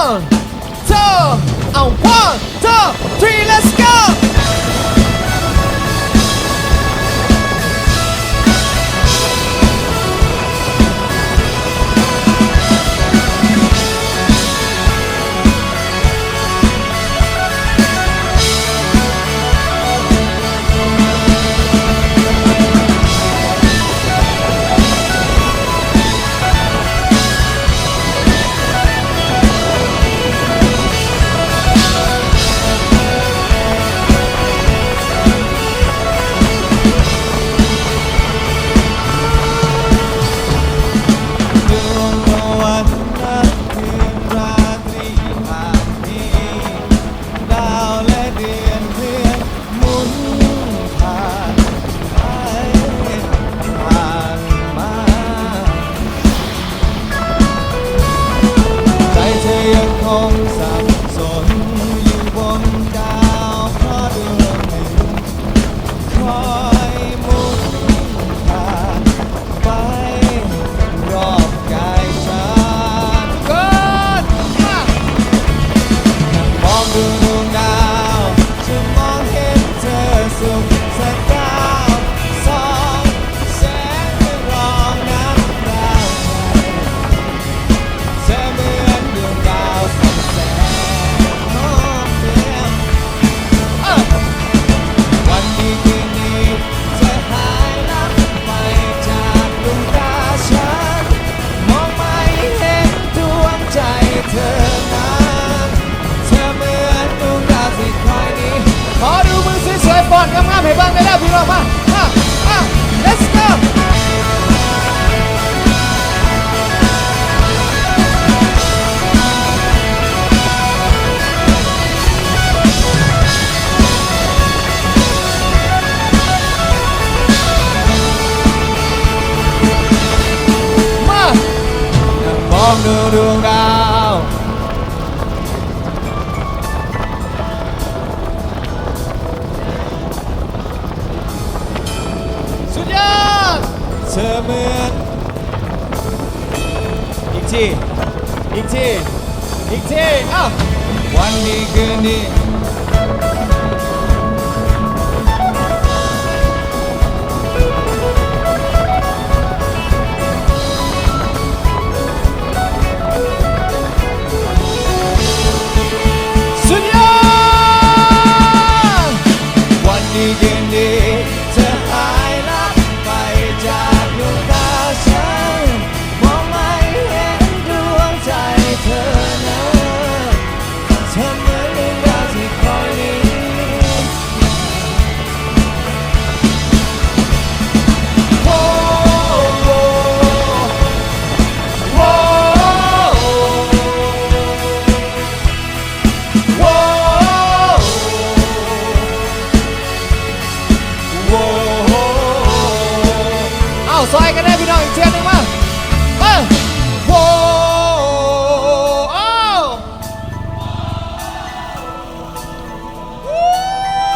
one, two, and one. songs อนงามๆให้บ้างได้แล้วพี่น้องมามา เธอเหมือนอีกทีอีกทีอีกทีอ้าววันนี้คืนนี้